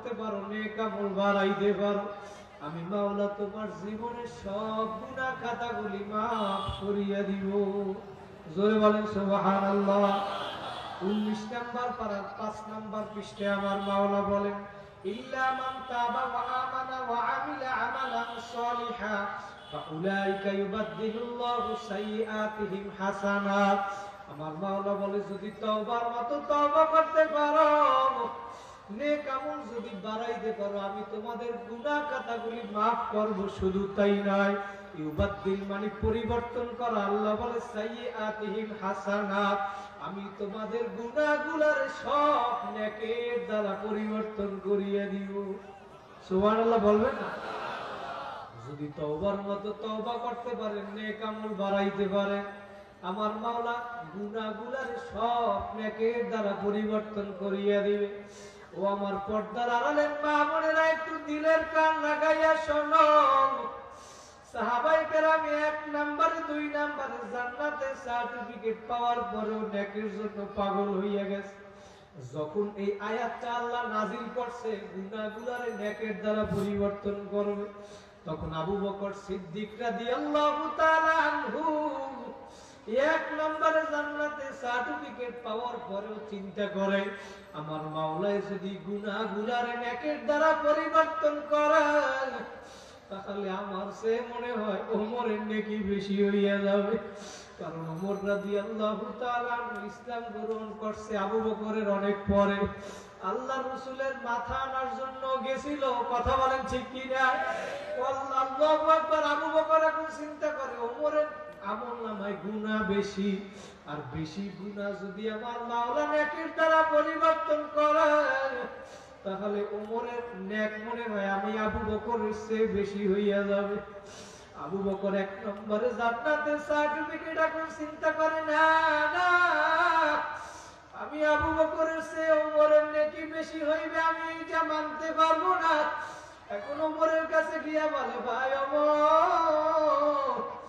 করতে পারো, নেক বাড়াইতে পারো। আমি মাওলা, তোমার জীবনের সব গুনাহ খাতাগুলি মাফ করিয়া দিব। জোরে বলেন, সুবহানাল্লাহ। উনিশ নাম্বার পারার, পাঁচ নাম্বার পৃষ্ঠে আমার মাওলা বলেন আমার মাওলা বলে, যদি তওবার মতো তওবা করতে পারো নেক আমল যদি বাড়াইতে পারো, আমি তোমাদের গুনাহ খাতাগুলি মাফ করব, শুধু তাই নয়। ইউবাদদিল মানে পরিবর্তন করা। আল্লাহ বলে, সাইয়্যাতিহিম হাসানাত। আমি তোমাদের গুনাহগুলোর সব নেকের দ্বারা পরিবর্তন করিয়ে দিব সুবহানাল্লাহ বলবেন না? যদি তওবার মতো তওবা করতে পারেন, নেক আমল বাড়াইতে পারেন, আমার মাওলা গুনাহগুলোর সব নেকের দ্বারা পরিবর্তন করিয়ে দিবে। ও আমার পর্দার আড়ালের মা বোনেরা একটু দিলের কান লাগাইয়া শোনো। এক দুই সার্টিফিকেট পাওয়ার পরেও জন্য পাগল হইয়া গেছে। যখন এই আল্লাহ করছে দ্বারা পরিবর্তন করবে, তখন আবু বকর সিদ্দিক রাদিয়াল্লাহু তাআলা এক নম্বরে জান্নাতে সার্টিফিকেট পাওয়ার পরেও চিন্তা করে, আমার মাওলায় যদি গুনাহগুলার নেকের দ্বারা পরিবর্তন করে তাহলে আমার সে মনে হয় ওমরের নেকি বেশি হইয়া যাবে। কারণ ওমর রাদিয়াল্লাহু তাআলা ইসলাম গ্রহণ করছে আবু বকরের অনেক পরে। আল্লাহ রসুলের মাথা আনার জন্য গেছিল। কথা বলেন ঠিক কি না আল্লাহু আবু বকর এখন চিন্তা করে, ওমরের বেশি। আর বেশি গুনাহ যদি আমার দ্বারা পরিবর্তন তাহলে ওমরের মনে হয় আমি আবু বকরের বেশি হইয়া যাবে। আবু বকর এক নম্বরে জান্নাতের সার্টিফিকেট এখন চিন্তা করে, না আমি আবু বকরের ওমরের নেকি বেশি হইবে, আমি এটা মানতে পারব না। এখন ওমরের কাছে গিয়া বলে, ভাই, ওমর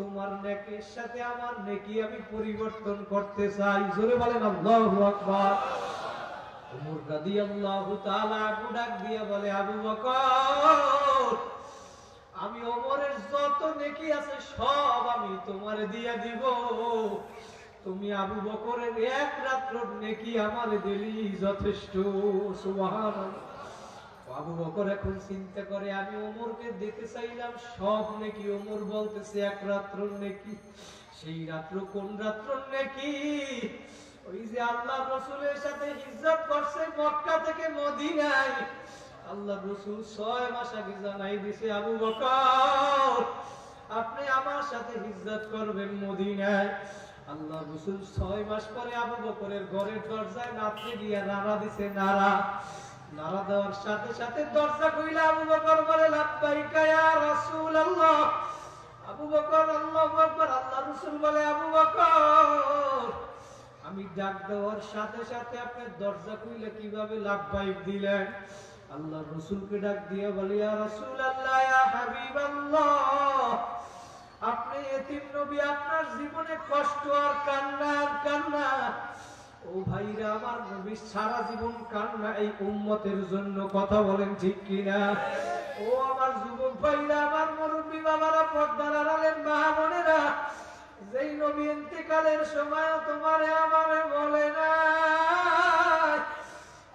তোমার নেকের সাথে আমার নেকি আমি পরিবর্তন করতে চাই। জোরে বলেন, আল্লাহু আকবার। ওমর রাদিয়াল্লাহু তাআলা আবু ডাক দিয়া বলে, আবু বকর, আমি ওমরের যত নেকি আছে সব আমি তোমারে দিয়া দিব। তুমি আবু বকরের এক রাত্র নেকি আমারে দিলি যথেষ্ট। সুবহানাল্লাহ। আবু বকর এখন চিন্তা করে, আমি ওমরকে দিতে চাইলাম, সব নাকি ওমর বলতেছে, এক রাত্র নাকি, সেই রাত্র কোন রাত্র নাকি? ওই যে আল্লাহ রসুলের সাথে হিজরত করছে মক্কা থেকে মদিনায়। আল্লাহ রসুল ছয় মাস আগে জানাই দিছে, আবু বকর, আপনি আমার সাথে হিজরত করবেন মদিনায়। আল্লাহ রসুল ছয় মাস পরে আবু বকরের ঘরের দরজায় নাচতে গিয়া নাড়া দিছে, নাড়া। নাড়া দেওয়ার সাথে সাথে দরজা কইলা আবু বকর বলে, লাব্বাইকা ইয়া রাসূলুল্লাহ। আবু বকর, আল্লাহু আকবার। আল্লাহ রাসূল বলে, আবু বকর, আমি ডাক দেওয়ার সাথে সাথে আপনি দরজা কইলে কীভাবে লাব্বাইক দিলেন? আল্লাহ রাসূলকে ডাক দিয়ে বলে রাসূলুল্লাহ, ইয়া হাবিবাল্লাহ, আপনি এতিম নবী, আপনার জীবনে কষ্ট আর কান্না আর কান্না। ও ভাইরা, আমার নবী সারা জীবন কান্না এই উম্মতের জন্য কথা বলেন ঠিক কিনা? ও আমার যুবক ভাইরা, আমার মুরব্বী বাবারা, পর্দার আড়ালের মা বোনেরা, যেই নবী ইন্তেকালের সময় তোমারে আমারে বলে না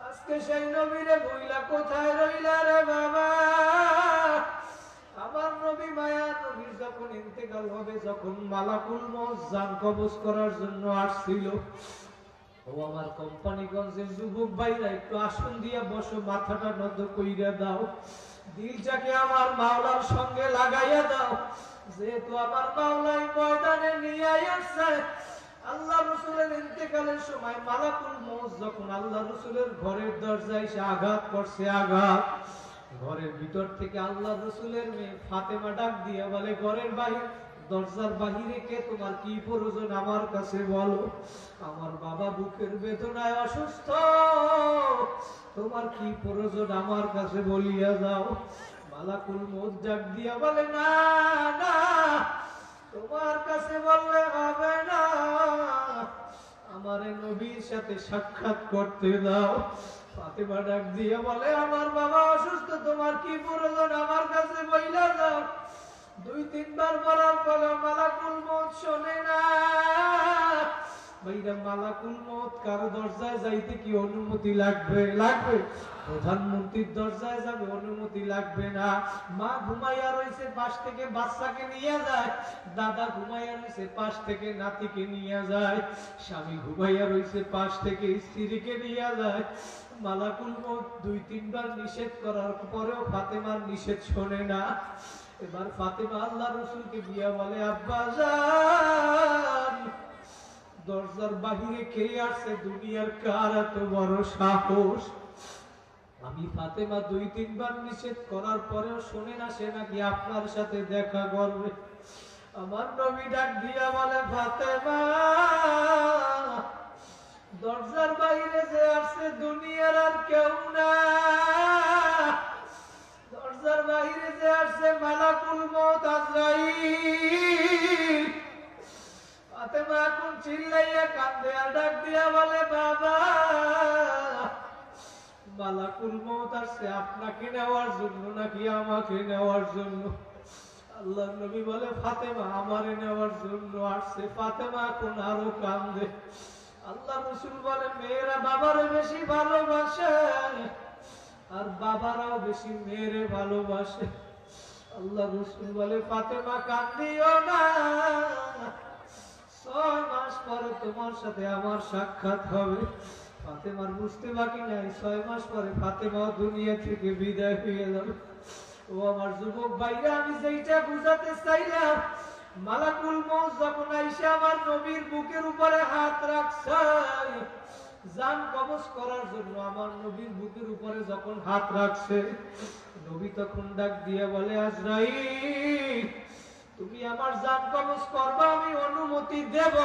আজকে সেই নবীরে বইলা কোথায় রইলা রে বাবা? আমার নবী মায়া, নবীর যখন ইন্তেকাল হবে, যখন মালাকুল মউত জান কবজ করার জন্য আসছিল ও আমার কোম্পানিগঞ্জের যুবক ভাইরা, একটু আসন দিয়া বসো, মাথাটা নত কইরা দাও। দিলটাকে আমার মাওলার সঙ্গে লাগাইয়া দাও। যেহেতু আমার মাওলাই ময়দানে নিয়ে আসছে, আল্লাহ রসুলের ইন্তেকালের সময় মালাকুল মৌত যখন আল্লাহ রসুলের ঘরের দরজায় সে আঘাত করছে, আঘাত, ঘরের ভিতর থেকে আল্লাহ রসুলের মেয়ে ফাতেমা ডাক দিয়ে বলে, ঘরের বাহির দরজার বাহিরে কে তোমার কি প্রয়োজন আমার কাছে বলো? আমার বাবা বুকের বেদনায় অসুস্থ। তোমার কি প্রয়োজন আমার কাছে বলিয়া যাও মালাকুল মত ডাক দিয়া বলে, না না, তোমার কাছে বললে হবে না। আমার নবীর সাথে সাক্ষাৎ করতে দাও। ফাতেমা ডাক দিয়ে বলে, আমার বাবা অসুস্থ, তোমার কি প্রয়োজন আমার কাছে বইলা যাও দুই তিনবার বলার পরে মালাকুল মত শোনে না। অনুমতি পাশ থেকে নিয়ে যায়। দাদা ঘুমাইয়া রয়েছে পাশ থেকে নাতিকে নিয়ে যায়। স্বামী ঘুমাইয়া রয়েছে পাশ থেকে স্ত্রীকে নিয়ে যায়। মালাকুল মত দুই তিনবার নিষেধ করার পরেও ফাতেমার নিষেধ শোনে না। এবার ফাতেমা আল্লাহ রসুলকে গিয়া বলে, আব্বা যান দরজার বাহিরে কে আসছে দুনিয়ার কার এত বড় সাহস? আমি ফাতেমা দুই, তিনবার নিষেধ করার পরেও শোনে না, সে নাকি আপনার সাথে দেখা করবে। আমার নবী ডাক দিয়া বলে, ফাতেমা, দরজার বাইরে যে আসছে দুনিয়ার আর কেউ না। চিল্লাইয়া ডাক দিয়া বলে, বাবা মালাকুল মত আসছে। আপনাকে নেওয়ার জন্য নাকি আমাকে নেওয়ার জন্য? আল্লাহ নবী বলে, ফাতেমা, আমারে নেওয়ার জন্য আসছে। ফাতেমা, এখন আরও কান্দে। আল্লাহ রসুল বলে মেয়েরা বাবারে বেশি ভালোবাসে আর বাবারাও বেশি মেয়েরে ভালোবাসে। আল্লাহ রসুল বলে, ফাতেমা, কান্দিও না। ছয় মাস পরে তোমার সাথে আমার সাক্ষাৎ হবে। ফাতেমার বুঝতে বাকি ছয় মাস পরে ফাতেমা দুনিয়া থেকে বিদায় হয়ে যাবে ও আমার যুবক ভাইরা, আমি যেইটা বুঝাতে চাইলাম, মালাকুল মৌত যখন আইসা আমার নবীর বুকের উপরে হাত রাখছে জান কবজ করার জন্য আমার নবীর বুকের উপরে যখন হাত রাখছে, নবী তখন ডাক দিয়ে বলে, আজরাইল তুমি আমার জান কবজ করবা, আমি অনুমতি দেব।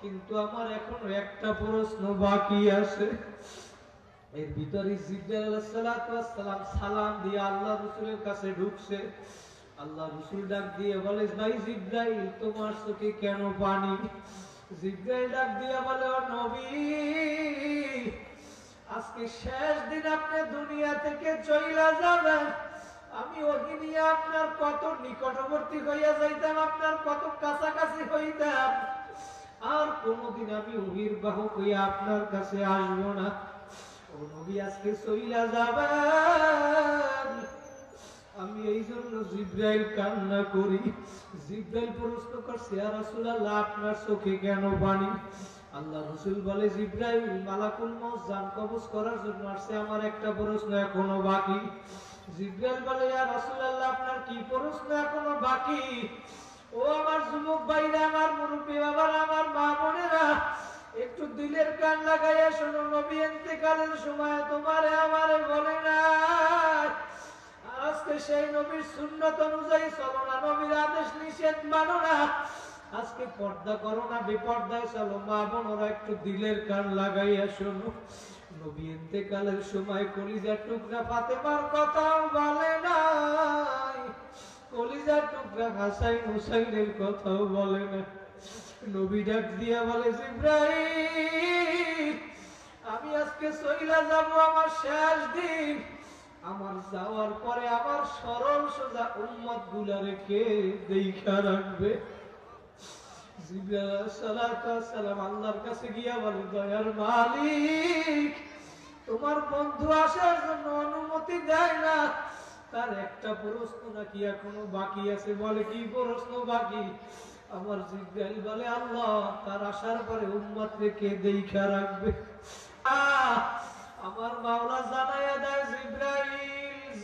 কিন্তু আমার এখনও একটা প্রশ্ন বাকি আছে। এর ভিতরে সালাম সালাম দিয়ে আল্লাহ রাসূলের কাছে ঢুকছে। আল্লাহ রাসূল ডাক দিয়ে বলে, ভাই জিব্রাইল, তোমার চোখে কেন পানি? জিব্রাইল ডাক দিয়ে বলে, ও নবী, আজকে শেষ দিন আপনি দুনিয়া থেকে চইলা যাবেন। আমি ওহি নিয়ে আপনার কত নিকটবর্তী হইয়া যাইতাম, আপনার কত কাছাকাছি হইতাম। আর কোনদিন আমি ওহির বাহক হইয়া আপনার কাছে আসব না। চইলা যাবেন। আমি এই জন্য জিব্রাইল কান্না করি। জিব্রাইল প্রশ্ন করছে আর রাসূলুল্লাহ, আপনার চোখে কেন পানি? আল্লাহ রসুল বলে, জিব্রাইল, মালাকুল মউত, জান করার জন্য আসছে। আমার একটা প্রশ্ন এখনও বাকি। জিব্রাইল বলে, ইয়া রাসূলুল্লাহ, আপনার কি প্রশ্ন এখনও বাকি? ও আমার যুবক ভাইরা, আমার মুরব্বী বাবারা, আমার মা বোনেরা, একটু দিলের কান লাগাইয়া শোনো, নবী ইন্তেকালের সময় তোমারে আমারে বলে না আজকে সেই নবীর সুন্নত অনুযায়ী চলো না, নবীর আদেশ নিষেধ মানো না। আজকে পর্দা করো না, বেপর্দায় চলো, মা বোনরা একটু দিলের কান লাগাইয়া শোনো। সময় কলিজার টুকরা বলে নাই। কলিজার টুকরা হাসাইন হুসাইনের কথাও বলে না। নবী ডাক দিয়া বলে আমি আজকে সইলা যাব আমার শেষ দিন। আমার যাওয়ার পরে আমার সরল সোজা উম্মতগুলা রেখে দেখা রাখবে। আলাইহিস সালাম আল্লাহর কাছে গিয়া বলে, দয়ার মালিক তোমার বন্ধু আসার জন্য অনুমতি দেয় না। তার একটা প্রশ্ন নাকি এখনও বাকি আছে, বলে কি প্রশ্ন বাকি? আমার জিজ্ঞাসা বলে, আল্লাহ, তার আসার পরে উম্মত কে দেখা রাখবে? আমার মাওলা জানাইয়া দেয়, জিব্রাইল,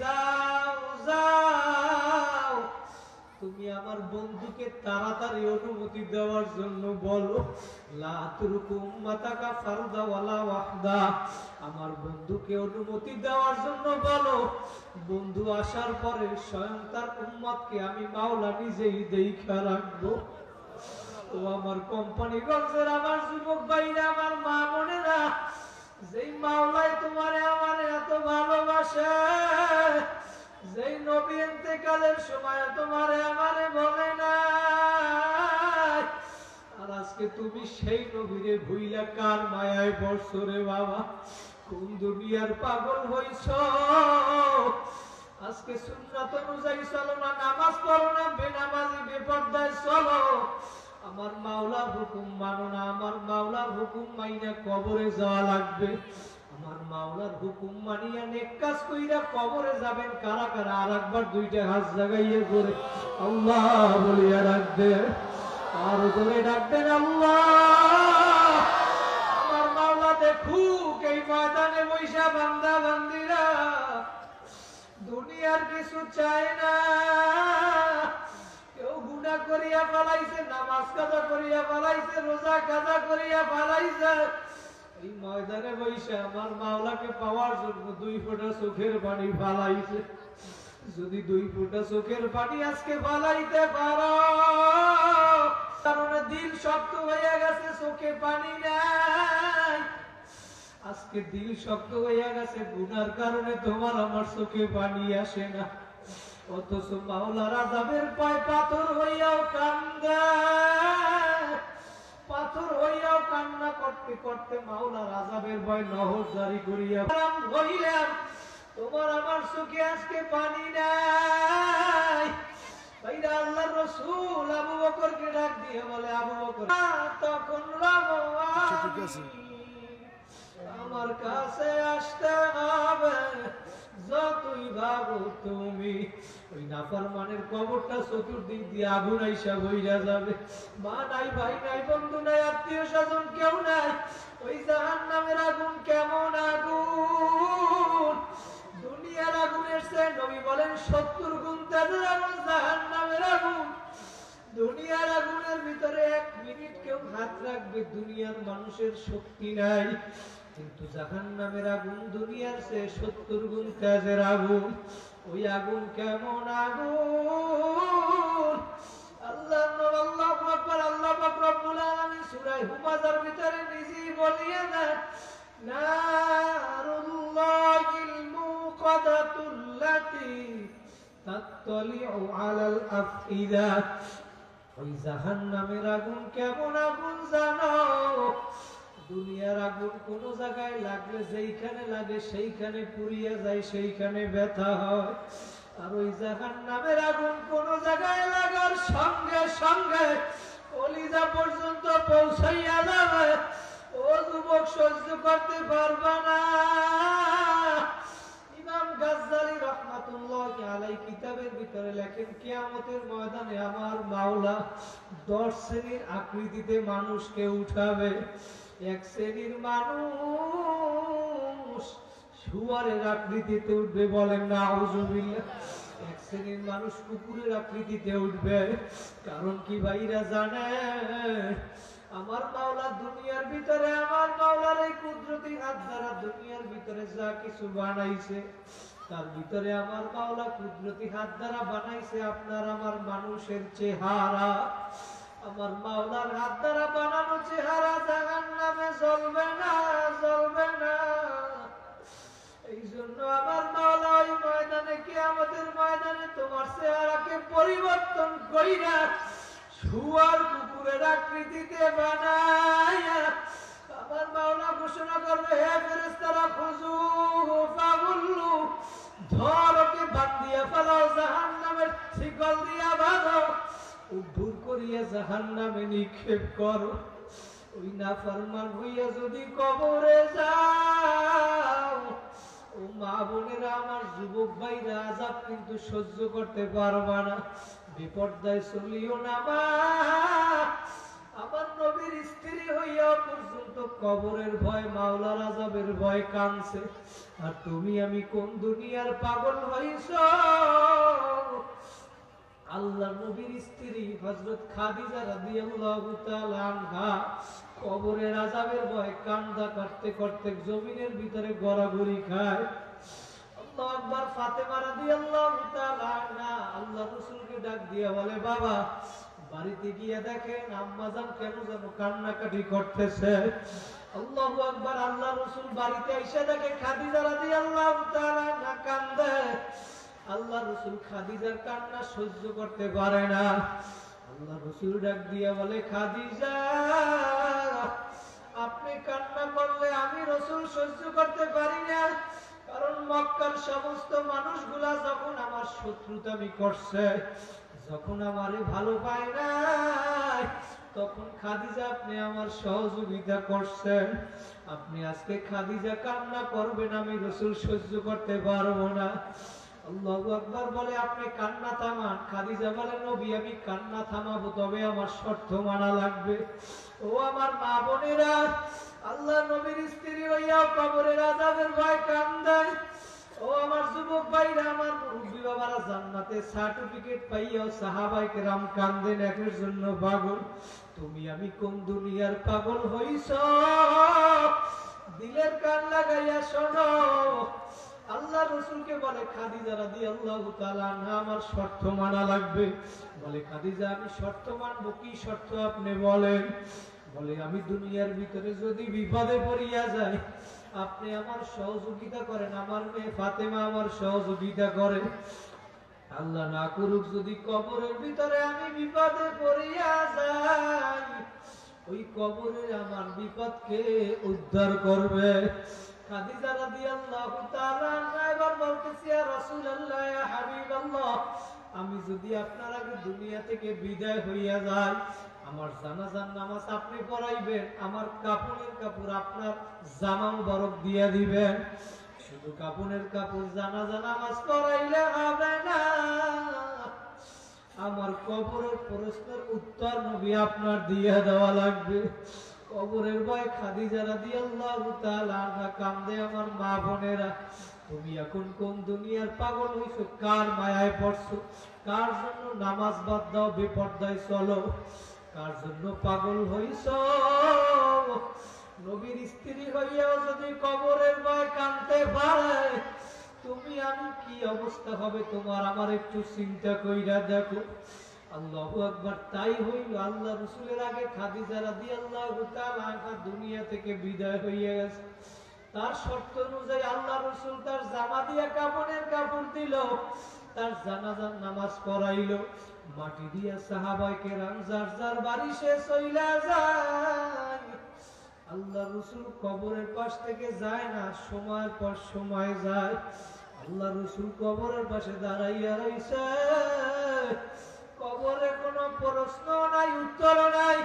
যাও যাও। তুমি আমার বন্ধুকে তাড়াতাড়ি অনুমতি দেওয়ার জন্য বলো আমার বন্ধুকে অনুমতি দেওয়ার জন্য বলো, বন্ধু আসার পরে স্বয়ং তার উম্মতকে আমি মাওলা নিজেই দেখা রাখব। ও আমার কোম্পানিগঞ্জের আমার যুবক ভাইরা, আমার মা বোনেরা, যেই মাওলায় তোমারে আমার এত ভালোবাসে যেই নবী ইন্তেকালের সময় তোমারে আমারে বলে না আর আজকে তুমি সেই নবীরে ভুইলা কার মায়ায় পড়ছো রে বাবা? কোন দুনিয়ার পাগল হইছ? আজকে সুন্নাত অনুযায়ী চলো না, নামাজ পড়ো না, বেনামাজি, বেপর্দায় চলো। আমার মাওলার হুকুম মানো না, আমার মাওলার হুকুম মাইনা কবরে যাওয়া লাগবে। আমার মাওলার হুকুম মানিয়া নেক কাজ কইরা কবরে যাবেন কারা কারা? আর একবার দুইটা হাত জাগাইয়ে করে আল্লাহ বলিয়া রাখবে আর ধরে ডাকবেন আল্লাহ। আমার মাওলা দেখুক এই ময়দানে বৈশা বান্দা বান্দিরা, দুনিয়ার কিছু চায় না। কেউ গুণা করিয়া পালাইছে, নামাজ কাজা করিয়া পালাইছে, রোজা কাজা করিয়া পালাইছে। এই ময়দানে বৈশা আমার মাওলাকে পাওয়ার জন্য দুই ফোঁটা চোখের পানি ফালাইছে। যদি দুই ফোঁটা চোখের পানি আজকে ফালাইতে পারো, কারণে দিল শক্ত হয়ে গেছে, চোখে পানি নাই। আজকে দিল শক্ত হয়ে গেছে, গুনার কারণে তোমার আমার চোখে পানি আসে না। অথচ মাওলার আজাবের পায় পাথর হইয়াও কান্দে। পাথর হইয়াও কান্না করতে করতে মাওলার আজাবের ভয় নহর জারি করিয়া হইলাম তোমার আমার চোখে আজকে পানি নাই। আল্লাহর রাসূল আবু বকরকে ডাক দিয়ে বলে, আবু বকর তখন। আমার কাছে আসতে হবে। যতই ভাবো তুমি ওই নাফরমানের কবরটা চতুর্দিক দিয়ে আগুন আইসা বইরা যাবে। মা নাই, ভাই নাই, বন্ধু নাই, আত্মীয় স্বজন কেউ নাই। ওই জাহান নামের আগুন কেমন আগুন? দুনিয়ার আগুনের চেয়ে নবী বলেন, সত্তর গুণ তেজের আগুন জাহান নামের আগুন। দুনিয়ার আগুনের ভিতরে এক মিনিট কেউ হাত রাখবে, দুনিয়ার মানুষের শক্তি নাই। কিন্তু জাহান নামের আগুন দুনিয়ার সে সত্তর গুণ তেজের আগুন। ওই আগুন কেমন আগুন? আল্লাহ আল্লাহু আকবার, আল্লাহ রব্বুল আলামিন সূরা হুমাযার ভিতরে নিজেই বলিয়ে দেন নারুল্লাহিল মুকাদাতুল্লাতী তাত্তালিউ আলাল আফইদা। ওই জাহান্নামের আগুন কেমন আগুন জানো? দুনিয়ার আগুন কোন জায়গায় লাগলে যেইখানে লাগে সেইখানে পুড়িয়ে যায়, সেইখানে ব্যথা হয়। আর ওই জাহান নামের আগুন কোন জায়গায় লাগার সঙ্গে সঙ্গে কলিজা পর্যন্ত পৌঁছাইয়া যাবে। ও যুবক, সহ্য করতে পারবা না। ইমাম গাজ্জালি রহমাতুল্লাহ আলাই কিতাবের ভিতরে লেখেন, কিয়ামতের ময়দানে আমার মাওলা দশ শ্রেণির আকৃতিতে মানুষকে উঠাবে। এক শ্রেণির মানুষ শুয়ারের আকৃতিতে উঠবে বলেন না আউজুবিল্লাহ এক শ্রেণির মানুষ কুকুরের আকৃতিতে উঠবে। কারণ কি ভাইরা জানে আমার মাওলা দুনিয়ার ভিতরে, আমার মাওলার এই কুদরতি হাত দ্বারা দুনিয়ার ভিতরে যা কিছু বানাইছে, তার ভিতরে আমার মাওলা কুদরতি হাত দ্বারা বানাইছে আপনার আমার মানুষের চেহারা। আমার মাওলার হাত দ্বারা বানানো চেহারা জাহান নামে জ্বলবে না জ্বলবে না। এই জন্য আমার মাওলা ওই ময়দানে কি আমাদের ময়দানে তোমার চেহারাকে পরিবর্তন করি না শুয়ার কুকুরের আকৃতিতে বানায়া আমার মাওলা ঘোষণা করবে, হে ফেরেশতারা খুজু ফাগুল্লু ধর ওকে বান্দিয়া ফেলাও, জাহান্নামের শিকল দিয়া বাঁধো উদ্ভুর করিয়া জাহান্নামে নিক্ষেপ করো। ওই না ফরমান হইয়া যদি কবরে যাও, ও মা বোনেরা, আমার যুবক ভাইরা, আজাব কিন্তু সহ্য করতে পারবা না। বিপর্যয় চলিও না মা। আমার নবীর স্ত্রী হইয়া পর্যন্ত কবরের ভয়, মাওলার আজাবের ভয় কানছে আর তুমি আমি কোন দুনিয়ার পাগল হইছ? আল্লাহ নবীর স্ত্রী হযরত খাদিজা রাদিয়াল্লাহু তাআলা আনহা কবরের আযাবের ভয় কান্দা করতে করতে জমিনের ভিতরে গড়াগড়ি খায়। আল্লাহু আকবার ফাতেমা রাদিয়াল্লাহু তাআলা আনহা আল্লাহ রাসূলকে ডাক দিয়া বলে, বাবা, বাড়িতে গিয়ে দেখেন আম্মাজান কেন যেন কান্নাকাটি করতেছে? আল্লাহু আকবার আল্লাহ রাসূল বাড়িতে এসে দেখে খাদিজা রাদিয়াল্লাহু তাআলা কান্দে। আল্লাহ রসুল খাদিজার কান্না সহ্য করতে পারে না। আল্লাহ রসুল ডাক দিয়া বলে, খাদিজা, আপনি কান্না করলে আমি রসুল সহ্য করতে পারি না। কারণ মক্কার সমস্ত মানুষগুলা যখন আমার শত্রুতামি করছে, যখন আমারে ভালো পায় না তখন খাদিজা আপনি আমার সহযোগিতা করছেন। আপনি আজকে খাদিজা কান্না করবেন, আমি রসুল সহ্য করতে পারব না। আল্লাহু আকবার বলে, আপনি কান্না থামান। খাদিজা বলে, নবী, আমি কান্না থামাবো, তবে আমার শর্ত মানা লাগবে। ও আমার মা বোনেরা, আল্লাহ নবীর স্ত্রী হইয়াও কবরের আজাদের ভয় কান্দায়। ও আমার যুবক ভাইরা, আমার মুরব্বী বাবারা, জান্নাতে সার্টিফিকেট পাইয়াও সাহাবাই কেরাম কান্দেন, একের জন্য পাগল। তুমি আমি কোন দুনিয়ার পাগল হইছ? দিলের কান লাগাইয়া শোনো। আল্লাহ রসুলকে বলে, খাদিজা রাদি আল্লাহ আমার শর্ত মানা লাগবে। বলে, খাদিজা, আমি শর্ত মানবো, কি শর্ত আপনি বলেন? বলে, আমি দুনিয়ার ভিতরে যদি বিপদে পড়িয়া যাই, আপনি আমার সহযোগিতা করেন, আমার মেয়ে ফাতেমা আমার সহযোগিতা করে। আল্লাহ না করুক, যদি কবরের ভিতরে আমি বিপদে পড়িয়া যাই, ওই কবরে আমার বিপদকে উদ্ধার করবে। খাদিজা রাদিয়াল্লাহু তাআলা বলতেছি, ইয়া রাসূলুল্লাহ, ইয়া হাবিবাল্লাহ, আমি যদি আপনার আগে দুনিয়া থেকে বিদায় হইয়া যাই, আমার জানাজার নামাজ আপনি পড়াইবেন, আমার কাপড়ের কাপড় আপনার জামা মুবারক দিয়া দিবেন। শুধু কাপড়ের কাপড়, জানাজা, নামাজ পড়াইলে হবে না। আমার কবরের প্রশ্নের উত্তর নবী আপনার দিয়ে দেওয়া লাগবে। কবরের ভয় খাদিজা রাদিয়াল্লাহু তাআলা আনহা কান্দে আমার মা বোনেরা, তুমি এখন কোন দুনিয়ার পাগল হইছো? কার মায়ায় পড়ছো? কার জন্য নামাজ বাদ দাও, বেপর্দায় চলো? কার জন্য পাগল হইছো? নবীর স্ত্রী হইয়াও যদি কবরের ভয় কানতে পারে, তুমি আমি কি অবস্থা হবে? তোমার আমার একটু চিন্তা কইরা দেখো। আল্লাহু আকবার, তাই হইল আল্লাহ রসুলের আগে খাদিজা তাআলা আনহা দুনিয়া থেকে বিদায় হইয়া গেছে। তার শর্ত অনুযায়ী আল্লাহ রসুল তার জামা দিয়া কাপড়ের কাপড় দিল, তার জানাজার নামাজ পড়াইলো। মাটি দিয়া সাহাবাইকে রাম যার বাড়ি শেষ হইলা যায়। আল্লাহ রসুল কবরের পাশ থেকে যায় না, সময়ের পর সময় যায়। আল্লাহ রসুল কবরের পাশে দাঁড়াইয়া রইছে। প্রশ্ন নাই, উত্তর নাই।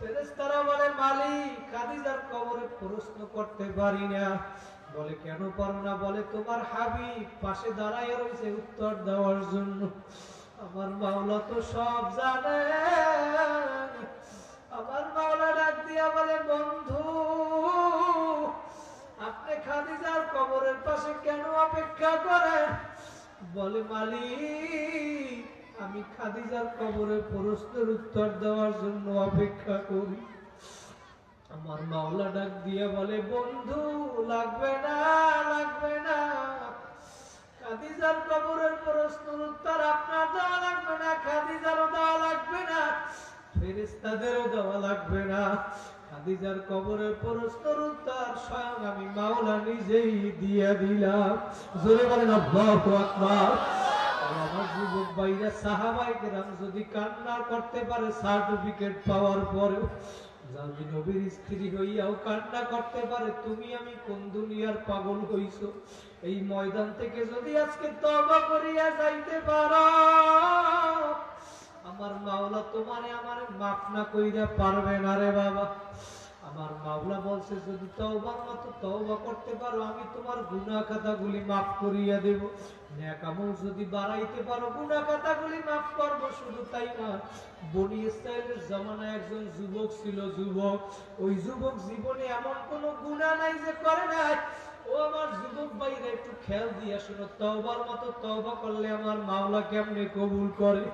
ফেরেশতারা বলে, মালিক, খাদিজার কবরে প্রশ্ন করতে পারি না। বলে, কেন পারো না? বলে, তোমার হাবিব পাশে দাঁড়াইয়া রয়েছে উত্তর দেওয়ার জন্য। আমার মাওলা তো সব জানে। আমার মাওলা ডাক দিয়া বলে, বন্ধু, আপনি খাদিজার কবরের পাশে কেন অপেক্ষা করেন? বলে, মালিক আমি খাদিজার কবরের প্রশ্নের উত্তর দেওয়ার জন্য অপেক্ষা করি। আমার মাওলা ডাক দিয়ে বলে, বন্ধু, লাগবে না লাগবে না। খাদিজার কবরের উত্তর আপনার দেওয়া লাগবে না, খাদিজারও দেওয়া লাগবে না ফেরেস্তাদেরও দেওয়া লাগবে না। খাদিজার কবরের উত্তর স্বয়ং আমি মাওলা নিজেই দিয়ে দিলাম। জোরে বলেন, আল্লাহু আকবার। কান্না করতে পারে সার্টিফিকেট পাওয়ার পরেও নবীর স্ত্রী হইয়াও কান্না করতে পারে, তুমি আমি কোন দুনিয়ার পাগল হইছো? এই ময়দান থেকে যদি আজকে তবা করিয়া যাইতে পারো, আমার মাওলা তোমারে আমারে মাফ না কইরা পারবে না রে বাবা। আমার মাওলা বলছে, যদি তওবার মতো তওবা করতে পারো, আমি তোমার গুনাহ খাতাগুলি মাফ করিয়া দেব। নেক আমল যদি বাড়াইতে পারো গুনাহ খাতাগুলি মাফ করব, শুধু তাই না। বনি ইসরায়েলের জামানায় একজন যুবক ছিল, যুবক। ওই যুবক জীবনে এমন কোনো গুনাহ নাই যে করে নাই। ও আমার যুবক ভাইরা একটু খেয়াল দিয়া শোনো তওবার মতো তওবা করলে আমার মাওলা কেমনে কবুল করে?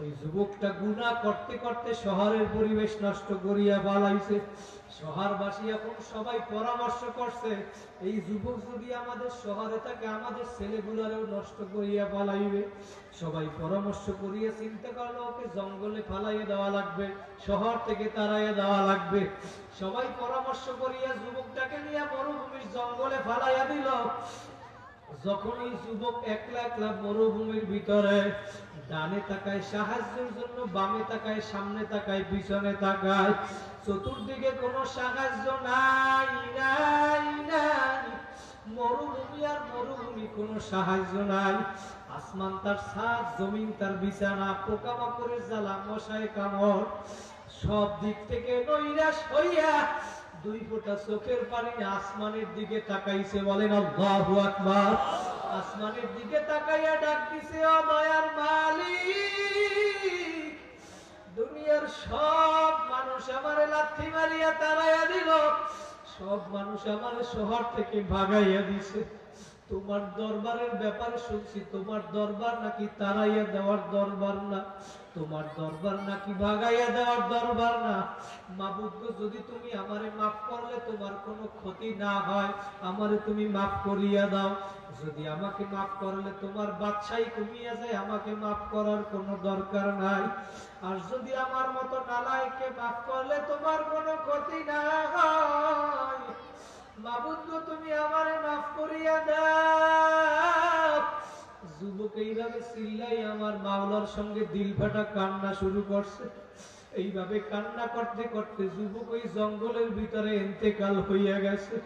ওই যুবকটা গুনাহ করতে করতে শহরের পরিবেশ নষ্ট করিয়া বালাইছে। শহরবাসী এখন সবাই পরামর্শ করছে, এই যুবক যদি আমাদের শহরে থাকে, আমাদের ছেলেগুলারেও নষ্ট করিয়া পালাইবে সবাই পরামর্শ করিয়া চিন্তা করল, ওকে জঙ্গলে ফালাইয়া দেওয়া লাগবে, শহর থেকে তাড়াইয়া দেওয়া লাগবে। সবাই পরামর্শ করিয়া যুবকটাকে নিয়ে মরুভূমির জঙ্গলে ফালাইয়া দিল। যখন এই যুবক একলা একলা মরুভূমির ভিতরে ডানে তাকায় সাহায্যের জন্য, বামে তাকায়, সামনে তাকায়, পিছনে তাকায়। চতুর্দিকে কোনো সাহায্য নাই নাই নাই। মরুভূমি আর মরুভূমি কোনো সাহায্য নাই। আসমান তার ছাদ, জমিন তার বিছানা, পোকামাকড়ের জ্বালা, মশায় কামড়। সব দিক থেকে নৈরাশ হইয়া দুই ফোঁটা চোখের পানি আসমানের দিকে তাকাইছে, বলেন আল্লাহু আকবার। আসমানের দিকে তাকাইয়া ডাকতেছে, ও দয়ার মালিক, দুনিয়ার সব মানুষ আমার লাথি মারিয়া তাড়াইয়া দিল। সব মানুষ আমার শহর থেকে ভাগাইয়া দিছে। তোমার দরবারের ব্যাপারে শুনছি। তোমার দরবার নাকি তাড়াইয়া দেওয়ার দরবার না? তোমার দরবার নাকি ভাগাইয়া দেওয়ার দরবার না? মাবুদ গো, যদি তুমি আমারে মাফ করলে তোমার কোনো ক্ষতি না হয় আমারে তুমি মাফ করিয়া দাও। যদি আমাকে মাফ করলে তোমার বাদশাই কমিয়া যায় আমাকে মাফ করার কোনো দরকার নাই। আর যদি আমার মতো নালায়কে মাফ করলে তোমার কোনো ক্ষতি না হয়। তুমি আমারে মাফ করিয়া যুবক এইভাবে চিল্লাই আমার সঙ্গে দিল কান্না শুরু করছে। এইভাবে কান্না করতে করতে যুবক ওই জঙ্গলের ভিতরে এন্তেকাল হইয়া গেছে।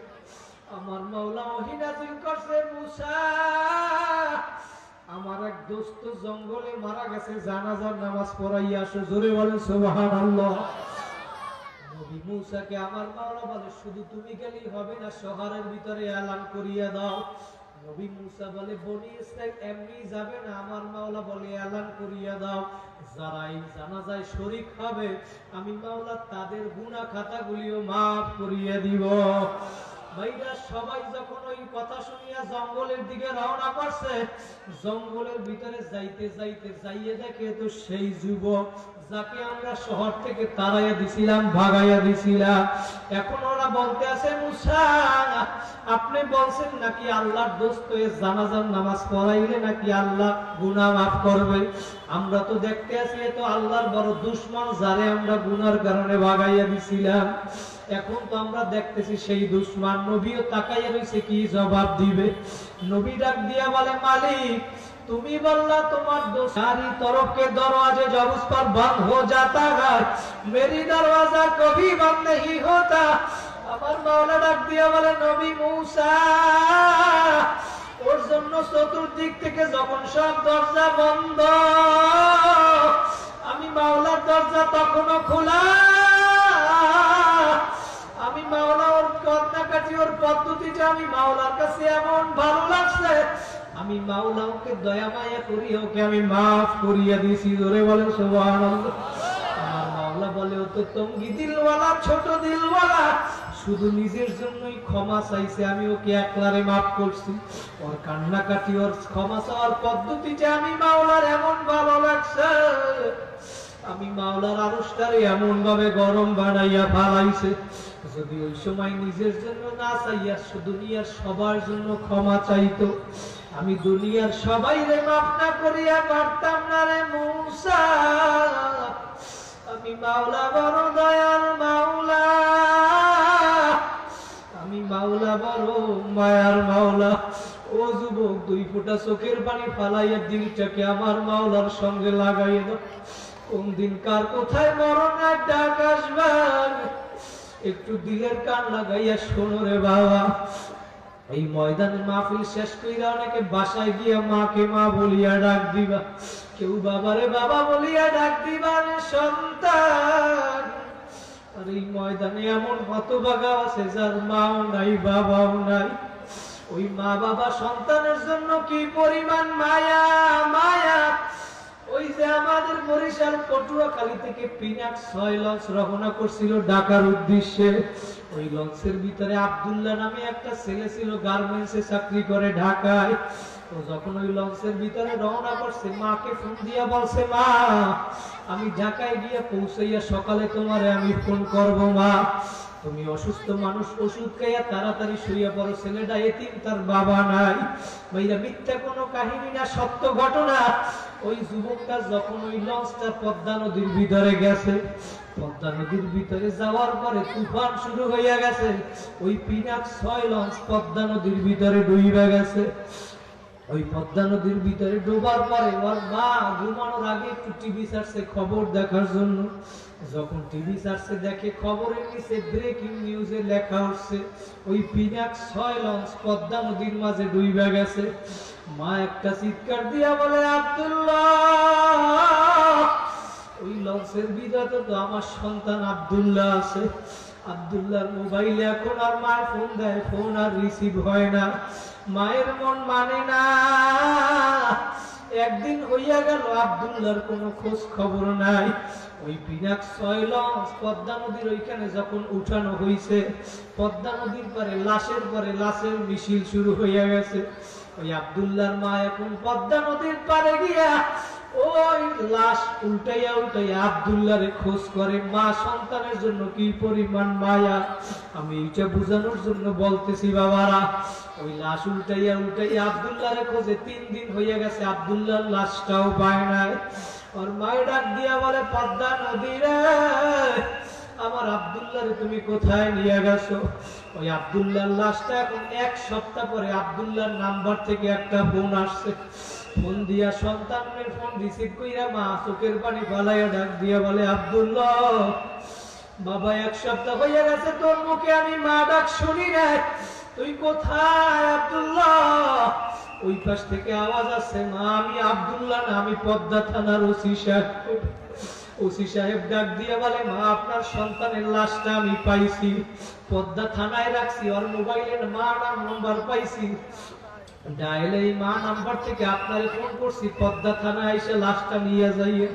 আমার মাওলা অহিনাজিল করছে, মুসা, আমার এক দোস্ত জঙ্গলে মারা গেছে, জানাজার নামাজ পড়াইয়া আসো। জোরে বলেন, সুবহানাল্লাহ। নবী মূসাকে আমার মাওলা বলে, শুধু তুমি গেলেই হবে না, শহরের ভিতরে এলান করিয়া দাও। নবী মূসা বলে, বনি ইসরাইল এমনি যাবে না, আমার মাওলা বলে এলান করিয়া দাও। যারা এই জানাজায় শরীক হবে, আমি মাওলা তাদের গুনাহ খাতাগুলিও মাফ করিয়া দিব। ভাইরা, সবাই যখন ওই কথা শুনিয়া জঙ্গলের দিকে রওনা করছে, জঙ্গলের ভিতরে যাইতে যাইতে যাইয়ে দেখে তো সেই যুবক যাকে আমরা শহর থেকে তাড়াইয়া দিছিলাম, ভাগাইয়া দিছিলাম। এখন ওরা বলতে আছে, মুসা, আপনি বলছেন নাকি আল্লাহর দোস্ত জানাজার নামাজ পড়াইলে নাকি আল্লাহ গুনাহ মাফ করবে? আমরা তো দেখতে আছি, এ তো আল্লাহর বড় দুশ্মন যারে আমরা গুনার কারণে ভাগাইয়া দিছিলাম। এখন তো আমরা দেখতেছি সেই দুশ্মন নবীও তাকাইয়া রয়েছে কি জবাব দিবে? নবী ডাক দিয়া বলে, মালিক তুমি বললা তোমার দোসারি তরফকে দরওয়াজে জবুস পর বন্ধ হো জাতা গা মেরি দরওয়াজা কবি বন্ধ নেহি হোতা। আমার মাওলা ডাক দিয়ে বলে, নবী মূসা, ওর জন্য চতুর্দিক থেকে যখন সব দরজা বন্ধ, আমি মাওলার দরজা তখনও খোলা। আমি মাওলা ওর কান্নাকাটি ওর পদ্ধতিটা আমি মাওলার কাছে এমন ভালো লাগছে আমি মাওলা ওকে দয়া মায়া করি ওকে আমি মাফ করিয়া দিয়েছি। ধরে বলেন, সুবহানাল্লাহ। আমার মাওলা বলে, ও তো তঙ্গি দিলওয়ালা, ছোট দিলওয়ালা। শুধু নিজের জন্যই ক্ষমা চাইছে, আমি ওকে একলারে মাফ করছি। ওর কান্নাকাটি, ওর ক্ষমা চাওয়ার পদ্ধতিটা আমি মাওলার এমন ভালো লাগছে। আমি মাওলার আরশটারে এমন ভাবে গরম বানাইয়া ফালাইছে। যদি ওই সময় নিজের জন্য না চাইয়া দুনিয়ার সবার জন্য ক্ষমা চাইতো। আমি দুনিয়ার সবাই রে মাফ না করিয়া পারতাম না রে মূসা। আমি মাওলা বড় দয়াল মাওলা। আমি মাওলা বড় মায়ার মাওলা। ও যুবক, দুই ফোঁটা চোখের পানি ফালাইয়া দিলটাকে আমার মাওলার সঙ্গে লাগাইয়া দাও। কোন দিন কার কোথায় মরণের ডাক আসবে একটু দিলের কান লাগাইয়া শোনো রে বাবা। এই ময়দানে মাহফিল শেষ কইরা অনেকে বাসায় গিয়া মাকে মা বলিয়া ডাক দিবা। কেউ বাবারে বাবা বলিয়া ডাক দিবা রে সন্তান। আর এই ময়দানে এমন হতভাগা আছে যার মাও নাই, বাবাও নাই। ওই মা বাবা সন্তানের জন্য কি পরিমাণ মায়া মায়া? ওই যে আমাদের বরিশাল পটুয়াখালী থেকে পিনাক ছয় লঞ্চ রওনা করছিল ঢাকার উদ্দেশ্যে। ওই লঞ্চের ভিতরে আব্দুল্লাহ নামে একটা ছেলে ছিল, গার্মেন্টসে চাকরি করে ঢাকায়। তো যখন ওই লঞ্চের ভিতরে রওনা করছে, মাকে ফোন দিয়া বলছে, মা, আমি ঢাকায় গিয়ে পৌঁছাইয়া সকালে তোমারে আমি ফোন করব, মা। তুমি অসুস্থ মানুষ, ওষুধ খাইয়া তাড়াতাড়ি শুয়ে পড়ো। ছেলেটা এতিম, তার বাবা নাই। ভাইরা মিথ্যা কোনো কাহিনী না, সত্য ঘটনা? ওই যুবকটা যখন ওই লঞ্চটা পদ্মা নদীর ভিতরে গেছে পদ্মা নদীর ভিতরে যাওয়ার পরে তুফান শুরু হইয়া গেছে। ওই পিনাক ছয় লঞ্চ পদ্মা নদীর ভিতরে ডুইবা গেছে। ওই পদ্মা নদীর ভিতরে ডোবার পরে ওর মা ঘুমানোর আগে একটু টিভি সার্চে খবর দেখার জন্য। যখন টিভি সার্চে দেখে খবরের নিচে ব্রেকিং নিউজে লেখা উঠছে ওই পিনাক ছয় লঞ্চ পদ্মা নদীর মাঝে ডুইবা গেছে। মা একটা চিৎকার দিয়া বলে, আব্দুল্লাহ! ওই লঞ্চের বিদাতে তো আমার সন্তান আব্দুল্লাহ আছে। আব্দুল্লাহর মোবাইলে এখন আর মায়ের ফোন দেয়, ফোন আর রিসিভ হয় না। মায়ের মন মানে না। একদিন হইয়া গেল, আব্দুল্লাহর কোনো খোঁজ খবর নাই। ওই বিনাক ছয় লঞ্চ পদ্মা নদীর ওইখানে যখন উঠানো হইছে, পদ্মা নদীর পরে, লাশের পরে, লাশের মিছিল শুরু হইয়া গেছে। ওই আব্দুল্লাহর মা এখন পদ্মা নদীর পারে গিয়া ওই লাশ উল্টাইয়া উল্টাইয়া আব্দুল্লাহরে খোঁজ করে, মা সন্তানের জন্য কি পরিমাণ মায়া? আমি এটা বোঝানোর জন্য বলতেছি, বাবারা, ওই লাশ উল্টাইয়া উল্টাইয়া আব্দুল্লাহরে খোঁজে তিন দিন হইয়া গেছে, আব্দুল্লাহর লাশটাও পায় নাই। ওর মায়ের ডাক দিয়া বলে, পদ্মা নদী রে, আমার আব্দুল্লাহরে তুমি কোথায় নিয়ে গেছো? ওই আব্দুল্লাহর লাশটা এখন এক সপ্তাহ পরে আব্দুল্লাহর নাম্বার থেকে একটা ফোন আসছে। ফোন দিয়া সন্তানের ফোন রিসিভ কইরা মা চোখের পানি ফালাইয়া ডাক দিয়া বলে, আব্দুল্লাহ, বাবা এক সপ্তাহ হইয়া গেছে, তোর মুখে আমি মা ডাক শুনি না তুই কোথায় আব্দুল্লাহ? ওই পাশ থেকে আওয়াজ আসছে, মা, আমি আব্দুল্লাহ না, আমি পদ্মা থানার ওসি সাহেব। ওসি সাহেব ডাক দিয়ে বলে, মা, আপনার সন্তানের লাশটা আমি পাইছি, পদ্মা থানায় রাখছি ওর মোবাইলের মা নাম নাম্বার পাইছি। এই মা নাম্বার থেকে আপনারে ফোন করছি, পদ্মা থানায় এসে লাশটা নিয়ে যাইয়ে।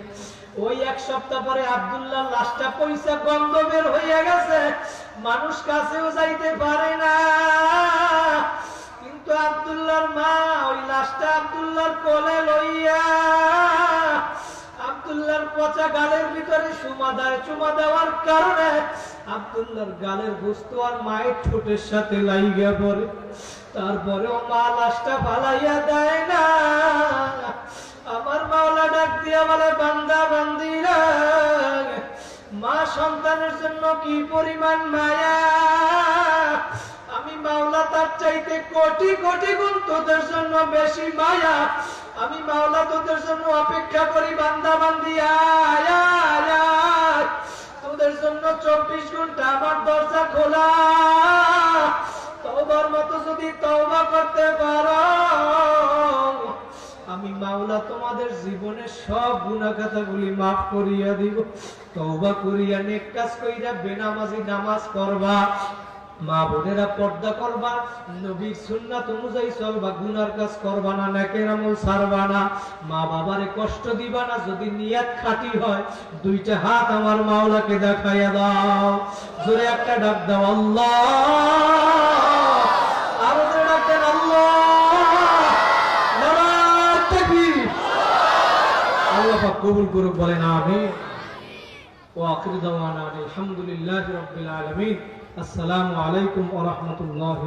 ওই এক সপ্তাহ পরে আব্দুল্লাহ লাশটা পয়সা গন্ধ বের হইয়া গেছে। মানুষ কাছেও যাইতে পারে না। কিন্তু আব্দুল্লাহর মা ওই লাশটা আব্দুল্লাহর কোলে লইয়া, আব্দুল্লাহর পচা গালের ভিতরে চুমা দেয়। চুমা দেওয়ার কারণে আব্দুল্লাহর গালের বস্তু আর মায়ের ঠোঁটের সাথে লাইগা পড়ে। তারপরেও মা লাশটা ফালাইয়া দেয় না। আমার মাওলা ডাক দিয়া বলে, বান্দা, বান্দিরা, মা সন্তানের জন্য কি পরিমাণ মায়া? আমি মাওলা তার চাইতে কোটি কোটি গুণ তোদের জন্য বেশি মায়া। আমি মাওলা তোদের জন্য অপেক্ষা করি, বান্দা, বান্দি। তোদের জন্য চব্বিশ ঘণ্টা আমার দরজা খোলা। তওবার মতো যদি তওবা করতে পারো, আমি মাওলা তোমাদের জীবনের সব গুণাখাতাগুলি মাফ করিয়া দিব। তওবা করিয়া নেক কাজ কইরা বেনামাজি নামাজ পড়বা। মা বোনেরা পর্দা করবা, নবীর সুন্নাত অনুযায়ী চলবা, গুনার কাজ করবা না, নেকের আমল ছাড়বা না। মা বাবারে কষ্ট দিবা না, যদি নিয়াত খাঁটি হয়, দুইটা হাত আমার মাওলাকে দেখাইয়া দাও। জোরে একটা ডাক দাও, আল্লাহ! পাক কবুল করুক বলেন আমি আসসালামু আলাইকুম ওরহমতুল্লাহ